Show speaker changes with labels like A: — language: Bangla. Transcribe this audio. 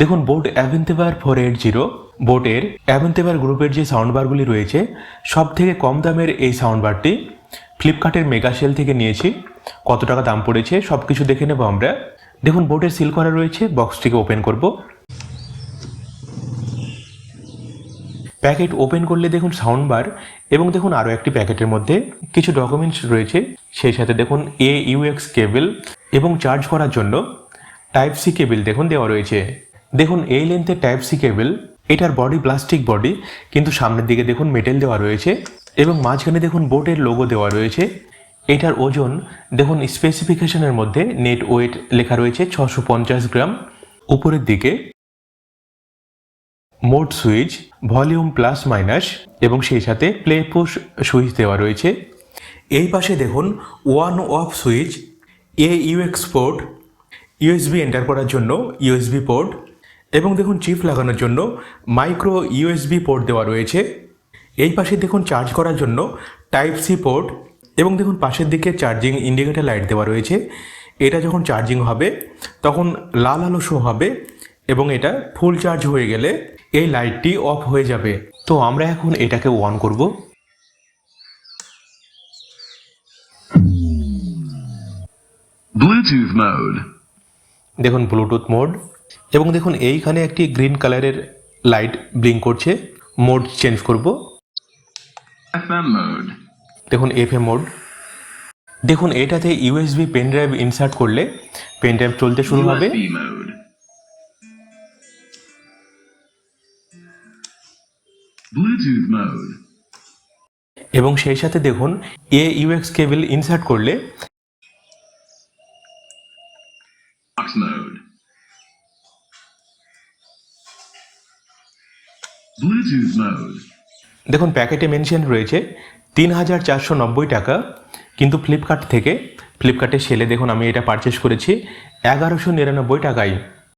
A: দেখুন boAt Aavante bar four eight zero বোটের অ্যাভেন্তেভার গ্রুপের যে সাউন্ড বারগুলি রয়েছে সব থেকে কম দামের এই সাউন্ড বারটি ফ্লিপকার্টের মেগা সেল থেকে নিয়েছি। কত টাকা দাম পড়েছে সব কিছু দেখে নেব আমরা। দেখুন বোটের সিল করা রয়েছে বক্সটিকে ওপেন করব। প্যাকেট ওপেন করলে দেখুন সাউন্ড বার এবং দেখুন আরও একটি প্যাকেটের মধ্যে কিছু ডকুমেন্টস রয়েছে। সেই সাথে দেখুন এ ইউএক্স কেবল এবং চার্জ করার জন্য টাইপ সি কেবল দেখুন, দেওয়া রয়েছে। দেখুন, এই লেন্থের টাইপ সি কেবল এটার বডি প্লাস্টিক বডি কিন্তু সামনের দিকে দেখুন মেটেল দেওয়া রয়েছে এবং মাঝখানে দেখুন বোটের লোগো দেওয়া রয়েছে। এটার ওজন, দেখুন স্পেসিফিকেশনের মধ্যে নেট ওয়েট লেখা রয়েছে ছশো পঞ্চাশ গ্রাম। উপরের দিকে mode switch volume plus minus এবং সেই সাথে প্লে পুশ সুইচ দেওয়া রয়েছে। এই পাশে দেখুন on off switch a AUX port USB enter করার জন্য ইউএসবি পোর্ট এবং দেখুন চিপ লাগানোর জন্য মাইক্রো ইউএসবি পোর্ট দেওয়া রয়েছে। এই পাশে দেখুন চার্জ করার জন্য টাইপ সি পোর্ট এবং দেখুন পাশের দিকে চার্জিং ইন্ডিকেটার লাইট দেওয়া রয়েছে। এটা যখন চার্জিং হবে তখন লাল আলো শো হবে এবং এটা ফুল চার্জ হয়ে গেলে এই লাইটটি অফ হয়ে যাবে। তো আমরা এখন এটাকে অন করব. দেখুন ব্লুটুথ মোড এবং দেখুন এইখানে একটি গ্রিন কালারের লাইট ব্লিঙ্ক করছে। মোড চেঞ্জ করব. দেখুন এফএম মোড দেখুন এটাতে ইউএসবি পেন ড্রাইভ ইনসার্ট করলে পেন ড্রাইভ চলতে শুরু হবে. এবং সেই সাথে দেখুন এ ইউএক্স কেবল ইনসার্ট করলে দেখুন, প্যাকেটে মেনশন রয়েছে তিন হাজার চারশো নব্বই টাকা, কিন্তু ফ্লিপকার্ট থেকে ফ্লিপকার্টে সেলে দেখুন, আমি এটা পারচেস করেছি এগারোশো নিরানব্বই টাকায়।